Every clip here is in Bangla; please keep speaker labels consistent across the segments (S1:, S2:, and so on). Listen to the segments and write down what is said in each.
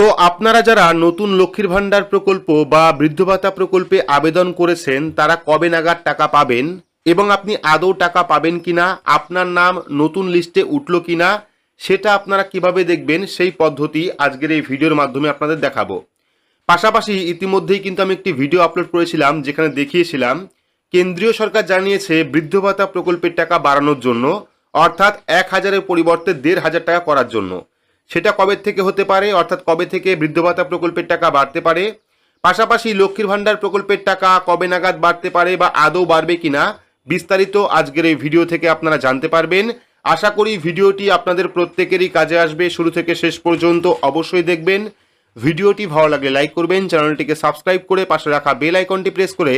S1: তো আপনারা যারা নতুন লক্ষ্মীর ভাণ্ডার প্রকল্প বা বৃদ্ধ ভাতা প্রকল্পে আবেদন করেছেন, তারা কবে নাগাদ টাকা পাবেন এবং আপনি আদৌ টাকা পাবেন কিনা, আপনার নাম নতুন লিস্টে উঠল কিনা, সেটা আপনারা কীভাবে দেখবেন, সেই পদ্ধতি আজকের এই ভিডিওর মাধ্যমে আপনাদের দেখাবো। পাশাপাশি ইতিমধ্যেই কিন্তু আমি একটি ভিডিও আপলোড করেছিলাম, যেখানে দেখিয়েছিলাম, কেন্দ্রীয় সরকার জানিয়েছে বৃদ্ধ ভাতা প্রকল্পের টাকা বাড়ানোর জন্য, অর্থাৎ এক হাজারের পরিবর্তে দেড় হাজার টাকা করার জন্য। সেটা কবে থেকে হতে পারে? অর্থাৎ কবে থেকে বৃদ্ধ ভাতা প্রকল্পের টাকা বাড়তে পারে? পাশাপাশি লক্ষ্মীর ভাণ্ডার প্রকল্পের টাকা কবে নাগাদ বাড়তে পারে বা আদৌ বাড়বে কিনা বিস্তারিত আজকের এই ভিডিও থেকে আপনারা জানতে পারবেন। আশা করি ভিডিওটি আপনাদের প্রত্যেকেরই কাজে আসবে। শুরু থেকে শেষ পর্যন্ত অবশ্যই দেখবেন। ভিডিওটি ভালো লাগলে লাইক করবেন, চ্যানেলটিকে সাবস্ক্রাইব করে পাশে রাখা বেল আইকনটি প্রেস করে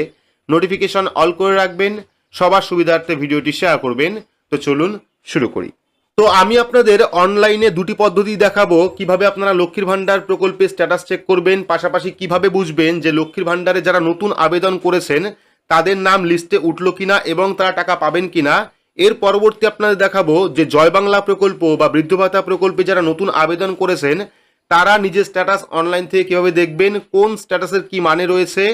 S1: নোটিফিকেশন অল করে রাখবেন। সবার সুবিধার্থে ভিডিওটি শেয়ার করবেন। তো চলুন শুরু করি। তো আমি আপনাদের অনলাইনে দুটি পদ্ধতি দেখাবো। কীভাবে আপনারা লক্ষ্মীর ভাণ্ডার প্রকল্পে স্ট্যাটাস চেক করবেন, পাশাপাশি কীভাবে বুঝবেন যে লক্ষ্মীর ভাণ্ডারে যারা নতুন আবেদন করেছেন, তাদের নাম লিস্টে উঠল কিনা এবং তারা টাকা পাবেন কিনা। এর পরবর্তী আপনাদের দেখাবো যে জয় বাংলা প্রকল্প বা বৃদ্ধ ভাতা প্রকল্পে যারা নতুন আবেদন করেছেন, তারা নিজের স্ট্যাটাস অনলাইন থেকে কীভাবে দেখবেন, কোন স্ট্যাটাসের কি মানে রয়েছে,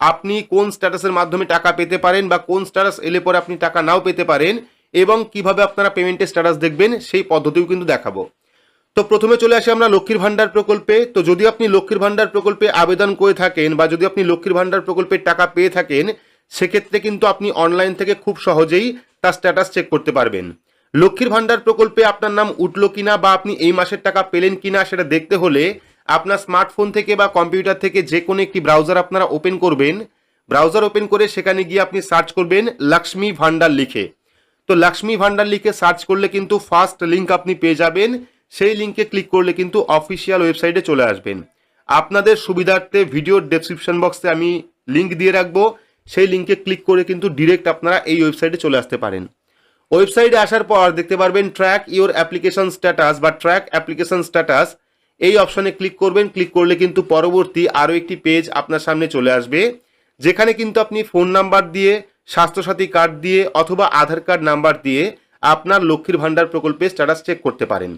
S1: আপনি কোন স্ট্যাটাসের মাধ্যমে টাকা পেতে পারেন বা কোন স্ট্যাটাস এলে পরে আপনি টাকা নাও পেতে পারেন। এবং কীভাবে আপনারা পেমেন্টের স্ট্যাটাস দেখবেন, সেই পদ্ধতিও কিন্তু দেখাবো। তো প্রথমে চলে আসি আমরা লক্ষ্মীর ভাণ্ডার প্রকল্পে। তো যদি আপনি লক্ষ্মীর ভাণ্ডার প্রকল্পে আবেদন করে থাকেন বা যদি আপনি লক্ষ্মীর ভাণ্ডার প্রকল্পের টাকা পেয়ে থাকেন, সেক্ষেত্রে কিন্তু আপনি অনলাইন থেকে খুব সহজেই তার স্ট্যাটাস চেক করতে পারবেন। লক্ষ্মীর ভাণ্ডার প্রকল্পে আপনার নাম উঠল কিনা বা আপনি এই মাসের টাকা পেলেন কিনা সেটা দেখতে হলে আপনার স্মার্টফোন থেকে বা কম্পিউটার থেকে যে কোনো একটি ব্রাউজার আপনারা ওপেন করবেন। ব্রাউজার ওপেন করে সেখানে গিয়ে আপনি সার্চ করবেন লক্ষ্মী ভাণ্ডার লিখে। তো লক্ষ্মী ভান্ডার লিখে সার্চ করলে কিন্তু ফার্স্ট লিঙ্ক আপনি পেয়ে যাবেন। সেই লিঙ্কে ক্লিক করলে কিন্তু অফিসিয়াল ওয়েবসাইটে চলে আসবেন। আপনাদের সুবিধার্থে ভিডিওর ডেসক্রিপশন বক্সে আমি লিঙ্ক দিয়ে রাখব। সেই লিঙ্কে ক্লিক করে কিন্তু ডিরেক্ট আপনারা এই ওয়েবসাইটে চলে আসতে পারেন। ওয়েবসাইটে আসার পর দেখতে পারবেন ট্র্যাক ইওর অ্যাপ্লিকেশন স্ট্যাটাস বা ট্র্যাক অ্যাপ্লিকেশন স্ট্যাটাস এই অপশনে ক্লিক করবেন। ক্লিক করলে কিন্তু পরবর্তী আরও একটি পেজ আপনার সামনে চলে আসবে। যেখানে কিন্তু আপনি ফোন নাম্বার দিয়ে স্বাস্থ্যসাথী কার্ড দিয়ে অথবা আধার কার্ড নাম্বার দিয়ে আপনার লক্ষ্মীর ভাণ্ডার প্রকল্পে স্ট্যাটাস চেক করতে পারেন।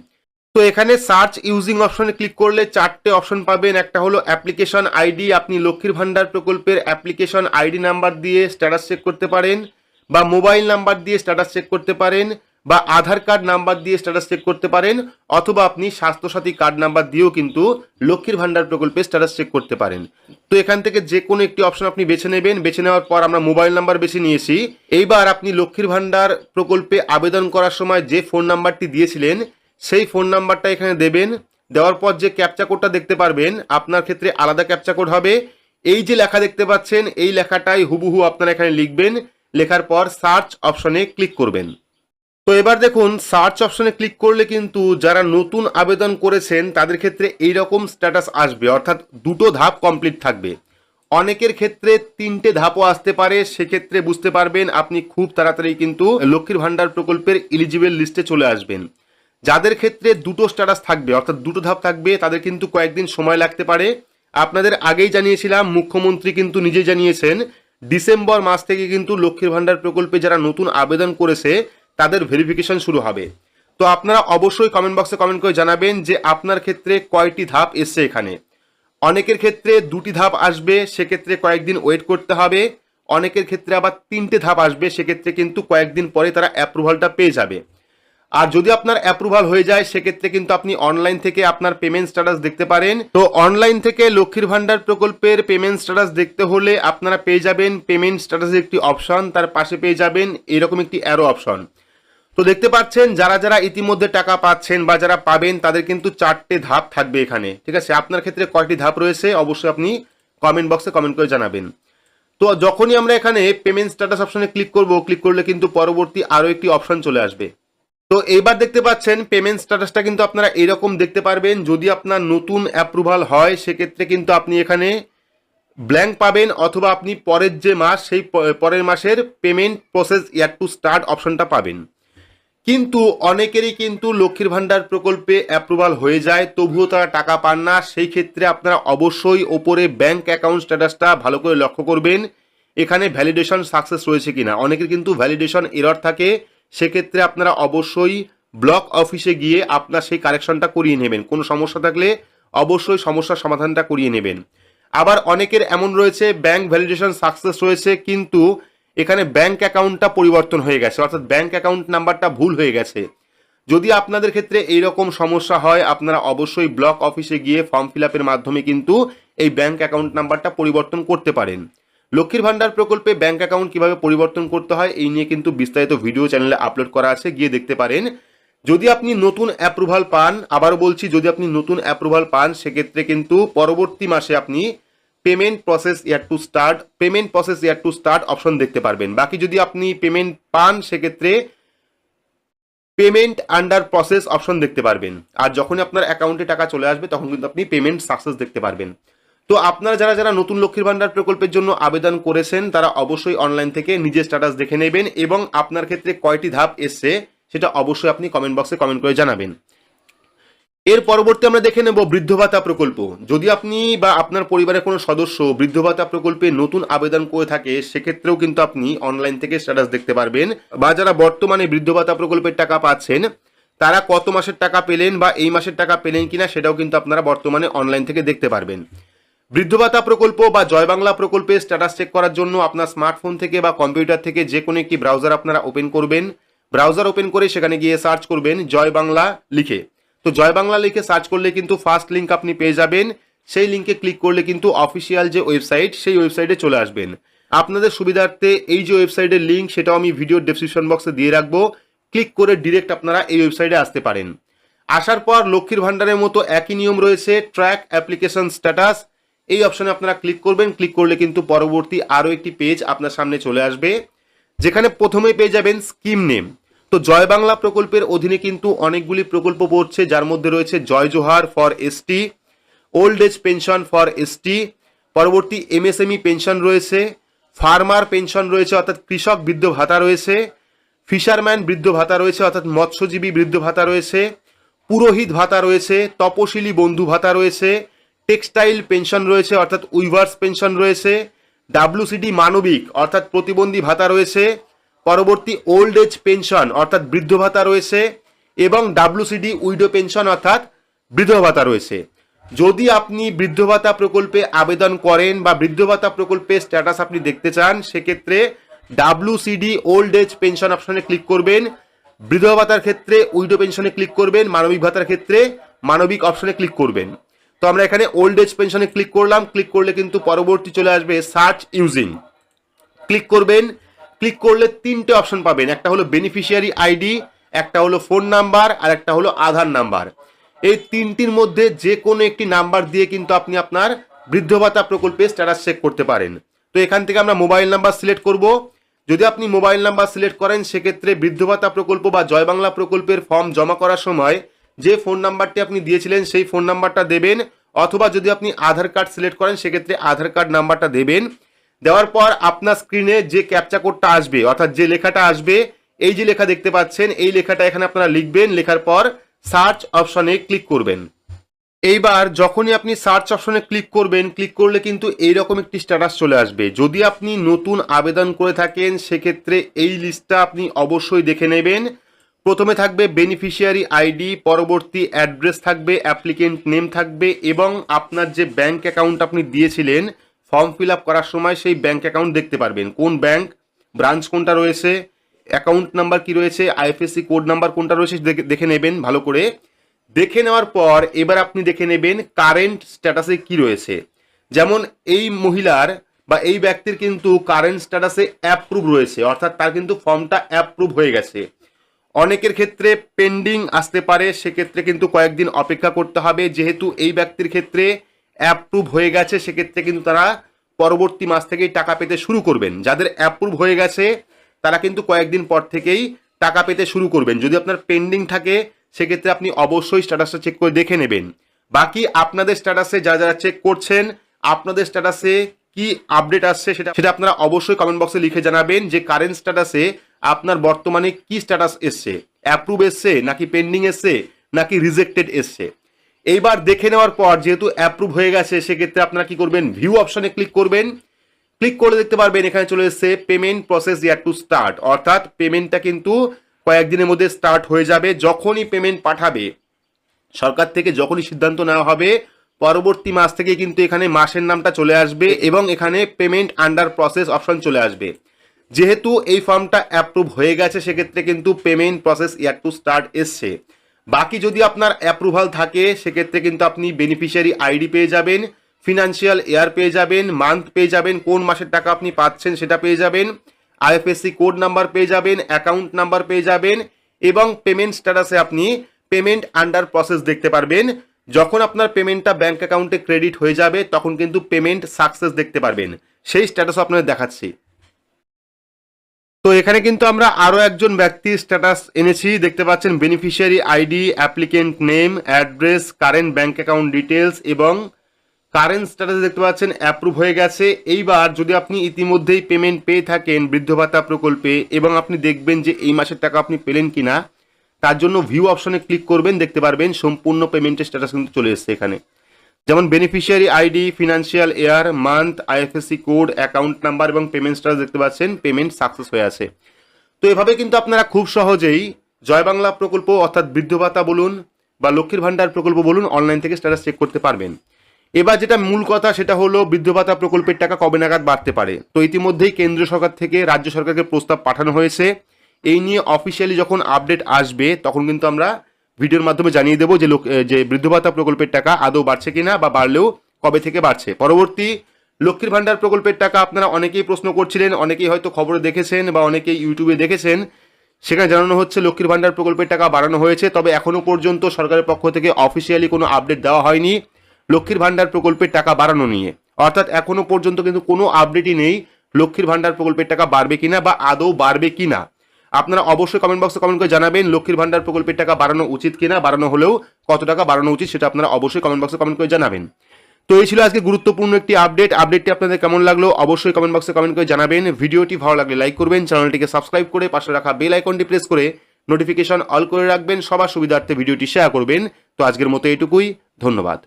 S1: তো এখানে সার্চ ইউজিং অপশনে ক্লিক করলে চারটে অপশন পাবেন। একটা হলো অ্যাপ্লিকেশন আইডি আপনি লক্ষ্মীর ভাণ্ডার প্রকল্পের অ্যাপ্লিকেশন আইডি নাম্বার দিয়ে স্ট্যাটাস চেক করতে পারেন বা মোবাইল নাম্বার দিয়ে স্ট্যাটাস চেক করতে পারেন। বা আধার কার্ড নাম্বার দিয়ে স্ট্যাটাস চেক করতে পারেন, অথবা আপনি স্বাস্থ্যসাথী কার্ড নাম্বার দিয়েও কিন্তু লক্ষ্মীর ভাণ্ডার প্রকল্পে স্ট্যাটাস চেক করতে পারেন। তো এখান থেকে যে কোনো একটি অপশন আপনি বেছে নেবেন। বেছে নেওয়ার পর আমরা মোবাইল নাম্বার বেছে নিয়েছি। এইবার আপনি লক্ষ্মীর ভাণ্ডার প্রকল্পে আবেদন করার সময় যে ফোন নাম্বারটি দিয়েছিলেন, সেই ফোন নাম্বারটা এখানে দেবেন। দেওয়ার পর যে ক্যাপচা কোডটা দেখতে পারবেন, আপনার ক্ষেত্রে আলাদা ক্যাপচা কোড হবে। এই যে লেখা দেখতে পাচ্ছেন, এই লেখাটাই হুবহু আপনারা এখানে লিখবেন। লেখার পর সার্চ অপশনে ক্লিক করবেন। তো এবার দেখুন সার্চ অপশনে ক্লিক করলে কিন্তু যারা নতুন আবেদন করেছেন, তাদের ক্ষেত্রে এই রকম স্ট্যাটাস আসবে। অর্থাৎ দুটো ধাপ কমপ্লিট থাকবে। অনেকের ক্ষেত্রে তিনটে ধাপও আসতে পারে, সেক্ষেত্রে বুঝতে পারবেন আপনি খুব তাড়াতাড়ি কিন্তু লক্ষ্মীর ভাণ্ডার প্রকল্পের এলিজিবল লিস্টে চলে আসবেন। যাদের ক্ষেত্রে দুটো স্ট্যাটাস থাকবে, অর্থাৎ দুটো ধাপ থাকবে, তাদের কিন্তু কয়েকদিন সময় লাগতে পারে। আপনাদের আগেই জানিয়েছিলাম, মুখ্যমন্ত্রী কিন্তু নিজে জানিয়েছেন, ডিসেম্বর মাস থেকে কিন্তু লক্ষ্মীর ভাণ্ডার প্রকল্পে যারা নতুন আবেদন করেছে তাদের ভেরিফিকেশন শুরু হবে। তো আপনারা অবশ্যই কমেন্ট বক্সে কমেন্ট করে জানাবেন যে আপনার ক্ষেত্রে কয়টি ধাপ এসছে এখানে। অনেকের ক্ষেত্রে দুটি ধাপ আসবে, সেক্ষেত্রে কয়েকদিন ওয়েট করতে হবে। অনেকের ক্ষেত্রে আবার তিনটে ধাপ আসবে, সেক্ষেত্রে কিন্তু কয়েকদিন পরে তারা অ্যাপ্রুভালটা পেয়ে যাবে। আর যদি আপনার অ্যাপ্রুভাল হয়ে যায়, সেক্ষেত্রে কিন্তু আপনি অনলাইন থেকে আপনার পেমেন্ট স্ট্যাটাস দেখতে পারেন। তো অনলাইন থেকে লক্ষ্মীর ভান্ডার প্রকল্পের পেমেন্ট স্ট্যাটাস দেখতে হলে আপনারা পেয়ে যাবেন। পেমেন্ট স্ট্যাটাসের একটি অপশন তার পাশে পেয়ে যাবেন। এরকম একটি অ্যারো অপশন তো দেখতে পাচ্ছেন, যারা যারা ইতিমধ্যে টাকা পাচ্ছেন বা যারা পাবেন, তাদের কিন্তু চারটে ধাপ থাকবে এখানে। ঠিক আছে? আপনার ক্ষেত্রে কয়টি ধাপ রয়েছে, অবশ্যই আপনি কমেন্ট বক্সে কমেন্ট করে জানাবেন। তো যখনই আমরা এখানে পেমেন্ট স্ট্যাটাস অপশনে ক্লিক করব ক্লিক করলে কিন্তু পরবর্তী আরও একটি অপশন চলে আসবে। তো এইবার দেখতে পাচ্ছেন পেমেন্ট স্ট্যাটাসটা কিন্তু আপনারা এরকম দেখতে পারবেন, যদি আপনার নতুন অ্যাপ্রুভাল হয়, সেক্ষেত্রে কিন্তু আপনি এখানে ব্ল্যাঙ্ক পাবেন, অথবা আপনি পরের যে মাস, সেই পরের মাসের payment process year to start অপশনটা পাবেন। কিন্তু অনেকেরই কিন্তু লক্ষ্মীর ভাণ্ডার প্রকল্পে অ্যাপ্রুভাল হয়ে যায়, তবুও তারা টাকা পান না। সেই ক্ষেত্রে আপনারা অবশ্যই ওপরে ব্যাংক অ্যাকাউন্ট স্ট্যাটাসটা ভালো করে লক্ষ্য করবেন, এখানে ভ্যালিডেশন সাকসেস রয়েছে কিনা। অনেকের কিন্তু ভ্যালিডেশন এরর থাকে, সেক্ষেত্রে আপনারা অবশ্যই ব্লক অফিসে গিয়ে আপনার সেই কারেকশনটা করিয়ে নেবেন। কোনো সমস্যা থাকলে অবশ্যই সমস্যার সমাধানটা করিয়ে নেবেন। আবার অনেকের এমন রয়েছে ব্যাংক ভ্যালিডেশন সাকসেস রয়েছে, কিন্তু এখানে ব্যাংক অ্যাকাউন্টটা পরিবর্তন হয়ে গেছে, অর্থাৎ ব্যাংক অ্যাকাউন্ট নাম্বারটা ভুল হয়ে গেছে। যদি আপনাদের ক্ষেত্রে এই রকম সমস্যা হয়, আপনারা অবশ্যই ব্লক অফিসে গিয়ে ফর্ম ফিল আপের মাধ্যমে কিন্তু এই ব্যাংক অ্যাকাউন্ট নাম্বারটা পরিবর্তন করতে পারেন। লক্ষ্মীর ভান্ডার প্রকল্পে ব্যাংক অ্যাকাউন্ট কীভাবে পরিবর্তন করতে হয়, এই নিয়ে কিন্তু বিস্তারিত ভিডিও চ্যানেলে আপলোড করা আছে, গিয়ে দেখতে পারেন। যদি আপনি নতুন অ্যাপ্রুভাল পান, আবারও বলছি, যদি আপনি নতুন অ্যাপ্রুভাল পান, সেক্ষেত্রে কিন্তু পরবর্তী মাসে আপনি payment process year to start payment process year to start option দেখতে পারবেন। বাকি যদি আপনি পেমেন্ট পান, সেক্ষেত্রে পেমেন্ট আন্ডার প্রসেস অপশন দেখতে পারবেন। আর যখনই আপনার অ্যাকাউন্টে টাকা চলে আসবে, তখন কিন্তু আপনি পেমেন্ট সাকসেস দেখতে পারবেন। তো আপনারা যারা যারা নতুন লক্ষ্মীর ভান্ডার প্রকল্পের জন্য আবেদন করেছেন, তারা অবশ্যই অনলাইন থেকে নিজের স্ট্যাটাস দেখে নেবেন এবং আপনার ক্ষেত্রে কয়টি ধাপ এসছে, সেটা অবশ্যই আপনি কমেন্ট বক্সে কমেন্ট করে জানাবেন। এর পরবর্তী আমরা দেখে নেব বৃদ্ধ ভাতা প্রকল্প। যদি আপনি বা আপনার পরিবারের কোনো সদস্য বৃদ্ধ ভাতা প্রকল্পে নতুন আবেদন করে থাকে, সেক্ষেত্রেও কিন্তু আপনি অনলাইন থেকে স্ট্যাটাস দেখতে পারবেন বা যারা বর্তমানে বৃদ্ধ ভাতা প্রকল্পের টাকা পাচ্ছেন, তারা কত মাসের টাকা পেলেন বা এই মাসের টাকা পেলেন কিনা সেটাও কিন্তু আপনারা বর্তমানে অনলাইন থেকে দেখতে পারবেন। বৃদ্ধ ভাতা প্রকল্প বা জয় বাংলা প্রকল্পে স্ট্যাটাস চেক করার জন্য আপনার স্মার্টফোন থেকে বা কম্পিউটার থেকে যে কোনো একটি ব্রাউজার আপনারা ওপেন করবেন। ব্রাউজার ওপেন করে সেখানে গিয়ে সার্চ করবেন জয় বাংলা লিখে। তো জয় বাংলা লিখে সার্চ করলে কিন্তু ফার্স্ট লিঙ্ক আপনি পেয়ে যাবেন। সেই লিঙ্কে ক্লিক করলে কিন্তু অফিসিয়াল যে ওয়েবসাইট, সেই ওয়েবসাইটে চলে আসবেন। আপনাদের সুবিধার্থে এই যে ওয়েবসাইটের লিঙ্ক, সেটাও আমি ভিডিওর ডেসক্রিপশন বক্সে দিয়ে রাখব। ক্লিক করে ডিরেক্ট আপনারা এই ওয়েবসাইটে আসতে পারেন। আসার পর লক্ষ্মীর ভান্ডারের মতো একই নিয়ম রয়েছে ট্র্যাক অ্যাপ্লিকেশন স্ট্যাটাস এই অপশনে আপনারা ক্লিক করবেন। ক্লিক করলে কিন্তু পরবর্তী আরও একটি পেজ আপনার সামনে চলে আসবে। যেখানে প্রথমেই পেয়ে যাবেন স্কিম নেম তো জয় বাংলা প্রকল্পের অধীনে কিন্তু অনেকগুলি প্রকল্প পড়ছে, যার মধ্যে রয়েছে Jai Johar for ST old age pension for ST পরবর্তী এমএসএমই পেনশন রয়েছে, ফার্মার পেনশন রয়েছে, অর্থাৎ কৃষক বৃদ্ধ ভাতা রয়েছে, ফিশারম্যান বৃদ্ধ ভাতা রয়েছে, অর্থাৎ মৎস্যজীবী বৃদ্ধ ভাতা রয়েছে, পুরোহিত ভাতা রয়েছে, তপশিলি বন্ধু ভাতা রয়েছে, টেক্সটাইল পেনশন রয়েছে, অর্থাৎ উইভার্স পেনশন রয়েছে, ডাব্লিউসিডি মানবিক, অর্থাৎ প্রতিবন্ধী ভাতা রয়েছে পরবর্তী ওল্ড এজ পেনশন অর্থাৎ বৃদ্ধ ভাতা রয়েছে, এবং ডাব্লিউসিডি উইডো পেনশন অর্থাৎ বৃদ্ধ ভাতা রয়েছে। যদি আপনি বৃদ্ধ ভাতা প্রকল্পে আবেদন করেন বা বৃদ্ধ ভাতা প্রকল্পের স্ট্যাটাস আপনি দেখতে চান, সেক্ষেত্রে ডাব্লিউসিডি ওল্ড এজ পেনশন অপশনে ক্লিক করবেন। বৃদ্ধ ভাতার ক্ষেত্রে উইডো পেনশনে ক্লিক করবেন। মানবিক ভাতার ক্ষেত্রে মানবিক অপশনে ক্লিক করবেন। তো আমরা এখানে ওল্ড এজ পেনশনে ক্লিক করলাম। ক্লিক করলে কিন্তু পরবর্তী চলে আসবে সার্চ ইউজিং ক্লিক করবেন। ক্লিক করলে তিনটে অপশন পাবেন। একটা হলো বেনিফিশিয়ারি আইডি, একটা হলো ফোন নাম্বার, আর একটা হলো আধার নাম্বার। এই তিনটির মধ্যে যে কোনো একটি নাম্বার দিয়ে কিন্তু আপনি আপনার বৃদ্ধ ভাতা প্রকল্পে স্ট্যাটাস চেক করতে পারেন। তো এখান থেকে আমরা মোবাইল নাম্বার সিলেক্ট করব। যদি আপনি মোবাইল নাম্বার সিলেক্ট করেন, সেক্ষেত্রে বৃদ্ধ ভাতা প্রকল্প বা জয় বাংলা প্রকল্পের ফর্ম জমা করার সময় যে ফোন নাম্বারটি আপনি দিয়েছিলেন, সেই ফোন নাম্বারটা দেবেন। অথবা যদি আপনি আধার কার্ড সিলেক্ট করেন, সেক্ষেত্রে আধার কার্ড নাম্বারটা দেবেন। দেওয়ার পর আপনার স্ক্রিনে যে ক্যাপচা কোডটা আসবে, অর্থাৎ যে লেখাটা আসবে, এই যে লেখা দেখতে পাচ্ছেন, এই লেখাটা এখানে আপনারা লিখবেন, লেখার পর সার্চ অপশনে ক্লিক করবেন। এইবার যখনই আপনি সার্চ অপশনে ক্লিক করবেন ক্লিক করলে কিন্তু এইরকম একটি স্ট্যাটাস চলে আসবে। যদি আপনি নতুন আবেদন করে থাকেন, সেক্ষেত্রে এই লিস্টটা আপনি অবশ্যই দেখে নেবেন। প্রথমে থাকবে বেনিফিশিয়ারি আইডি পরবর্তী অ্যাড্রেস থাকবে অ্যাপ্লিকেন্ট নেম থাকবে, এবং আপনার যে ব্যাংক অ্যাকাউন্ট আপনি দিয়েছিলেন ফর্ম ফিল আপ করার সময় সেই ব্যাঙ্ক অ্যাকাউন্ট দেখতে পারবেন। কোন ব্যাঙ্ক ব্রাঞ্চ কোনটা রয়েছে? অ্যাকাউন্ট নাম্বার কি রয়েছে? আইএফএসসি কোড নাম্বার কোনটা রয়েছে দেখে- নেবেন ভালো করে। দেখে নেওয়ার পর এবার আপনি দেখে নেবেন কারেন্ট স্ট্যাটাসে কি রয়েছে। যেমন এই মহিলার বা এই ব্যক্তির কিন্তু কারেন্ট স্ট্যাটাসে অ্যাপ্রুভ রয়েছে, অর্থাৎ তার কিন্তু ফর্মটা অ্যাপ্রুভ হয়ে গেছে। অনেকের ক্ষেত্রে পেন্ডিং আসতে পারে, সেক্ষেত্রে কিন্তু কয়েকদিন অপেক্ষা করতে হবে। যেহেতু এই ব্যক্তির ক্ষেত্রে অ্যাপ্রুভ হয়ে গেছে, সেক্ষেত্রে কিন্তু তারা পরবর্তী মাস থেকেই টাকা পেতে শুরু করবেন। যাদের অ্যাপ্রুভ হয়ে গেছে, তারা কিন্তু কয়েকদিন পর থেকেই টাকা পেতে শুরু করবেন। যদি আপনার পেন্ডিং থাকে, সেক্ষেত্রে আপনি অবশ্যই স্ট্যাটাসটা চেক করে দেখে নেবেন। বাকি আপনাদের স্ট্যাটাসে যা যারা চেক করছেন, আপনাদের স্ট্যাটাসে কি আপডেট আসছে সেটা সেটা আপনারা অবশ্যই কমেন্ট বক্সে লিখে জানাবেন যে কারেন্ট স্ট্যাটাসে আপনার বর্তমানে কি স্ট্যাটাস এসছে। অ্যাপ্রুভ এসছে, নাকি পেন্ডিং এসছে, নাকি রিজেক্টেড এসছে। এইবার দেখে নেওয়ার পর যেহেতু অ্যাপ্রুভ হয়ে গেছে, সেক্ষেত্রে আপনারা কি করবেন? ভিউ অপশনে ক্লিক করবেন। ক্লিক করে দেখতে পারবেন, এখানে চলে এসেছে payment process year to start অর্থাৎ পেমেন্টটা কিন্তু কয়েকদিনের মধ্যে স্টার্ট হয়ে যাবে যখনই পেমেন্ট পাঠাবে। সরকার থেকে যখনই সিদ্ধান্ত নেওয়া হবে, পরবর্তী মাস থেকে কিন্তু এখানে মাসের নামটা চলে আসবে এবং এখানে পেমেন্ট আন্ডার প্রসেস অপশন চলে আসবে। যেহেতু এই ফর্মটা অ্যাপ্রুভ হয়ে গেছে, সেক্ষেত্রে কিন্তু payment process year to start এসছে। বাকি যদি আপনার অ্যাপ্রুভাল থাকে, সেক্ষেত্রে কিন্তু আপনি বেনিফিশিয়ারি আইডি পেয়ে যাবেন ফিনান্সিয়াল ইয়ার পেয়ে যাবেন মান্থ পেয়ে যাবেন, কোন মাসের টাকা আপনি পাচ্ছেন সেটা পেয়ে যাবেন আইএফএসসি কোড নাম্বার পেয়ে যাবেন অ্যাকাউন্ট নাম্বার পেয়ে যাবেন এবং পেমেন্ট স্ট্যাটাসে আপনি পেমেন্ট আন্ডার প্রসেস দেখতে পারবেন। যখন আপনার পেমেন্টটা ব্যাঙ্ক অ্যাকাউন্টে ক্রেডিট হয়ে যাবে, তখন কিন্তু পেমেন্ট সাকসেস দেখতে পারবেন। সেই স্ট্যাটাসও আপনাদের দেখাচ্ছি। তো এখানে কিন্তু আমরা আরও একজন ব্যক্তির স্ট্যাটাস এনেছি। দেখতে পাচ্ছেন beneficiary ID applicant name address current bank account details এবং কারেন্ট স্ট্যাটাস দেখতে পাচ্ছেন অ্যাপ্রুভ হয়ে গেছে। এইবার যদি আপনি ইতিমধ্যেই পেমেন্ট পেয়ে থাকেন বৃদ্ধ ভাতা প্রকল্পে এবং আপনি দেখবেন যে এই মাসের টাকা আপনি পেলেন কিনা, তার জন্য ভিউ অপশনে ক্লিক করবেন। দেখতে পারবেন সম্পূর্ণ পেমেন্টের স্ট্যাটাস কিন্তু চলে এসছে এখানে। যেমন beneficiary ID financial year month IFSC code account number এবং পেমেন্ট স্ট্যাটাস দেখতে পাচ্ছেন পেমেন্ট সাকসেস হয়ে আছে। তো এভাবে কিন্তু আপনারা খুব সহজেই জয় বাংলা প্রকল্প অর্থাৎ বৃদ্ধ ভাতা বলুন বা লক্ষ্মীর ভাণ্ডার প্রকল্প বলুন অনলাইন থেকে স্ট্যাটাস চেক করতে পারবেন। এবার যেটা মূল কথা সেটা হলো বৃদ্ধ ভাতা প্রকল্পের টাকা কবে নাগাদ বাড়তে পারে। তো ইতিমধ্যেই কেন্দ্র সরকার থেকে রাজ্য সরকারকে প্রস্তাব পাঠানো হয়েছে। এই নিয়ে অফিসিয়ালি যখন আপডেট আসবে তখন কিন্তু আমরা ভিডিওর মাধ্যমে জানিয়ে দেবো যে লোক যে বৃদ্ধ ভাতা প্রকল্পের টাকা আদৌ বাড়ছে কিনা বা বাড়লেও কবে থেকে বাড়ছে। পরবর্তী লক্ষ্মীর ভাণ্ডার প্রকল্পের টাকা আপনারা অনেকেই প্রশ্ন করছিলেন, অনেকেই হয়তো খবরে দেখেছেন বা অনেকেই ইউটিউবে দেখেছেন। সেখানে জানানো হচ্ছে, লক্ষ্মীর ভাণ্ডার প্রকল্পের টাকা বাড়ানো হয়েছে, তবে এখনও পর্যন্ত সরকারের পক্ষ থেকে অফিসিয়ালি কোনো আপডেট দেওয়া হয়নি লক্ষ্মীর ভাণ্ডার প্রকল্পের টাকা বাড়ানো নিয়ে। অর্থাৎ এখনও পর্যন্ত কিন্তু কোনো আপডেটই নেই লক্ষ্মীর ভাণ্ডার প্রকল্পের টাকা বাড়বে কিনা বা আদৌ বাড়বে কিনা। আপনারা অবশ্যই কমেন্ট বক্সে কমেন্ট করে জানাবেন লক্ষ্মীর ভাণ্ডার প্রকল্পের টাকা বাড়ানো উচিত কিনা, বাড়ানো হলেও কত টাকা বাড়ানো উচিত সেটা আপনারা অবশ্যই কমেন্ট বক্সে কমেন্ট করে জানাবেন। তো এই ছিল আজকে গুরুত্বপূর্ণ একটি আপডেট আপডেটটি আপনাদের কেমন লাগল অবশ্যই কমেন্ট বক্সে কমেন্ট করে জানাবেন। ভিডিওটি ভালো লাগলে লাইক করবেন চ্যানেলটিকে সাবস্ক্রাইব করে পাশে রাখা বেল আইকনটি প্রেস করে নোটিফিকেশন অল করে রাখবেন। সবার সুবিধার্থে ভিডিওটি শেয়ার করবেন। তো আজকের মতো এটুকুই ধন্যবাদ।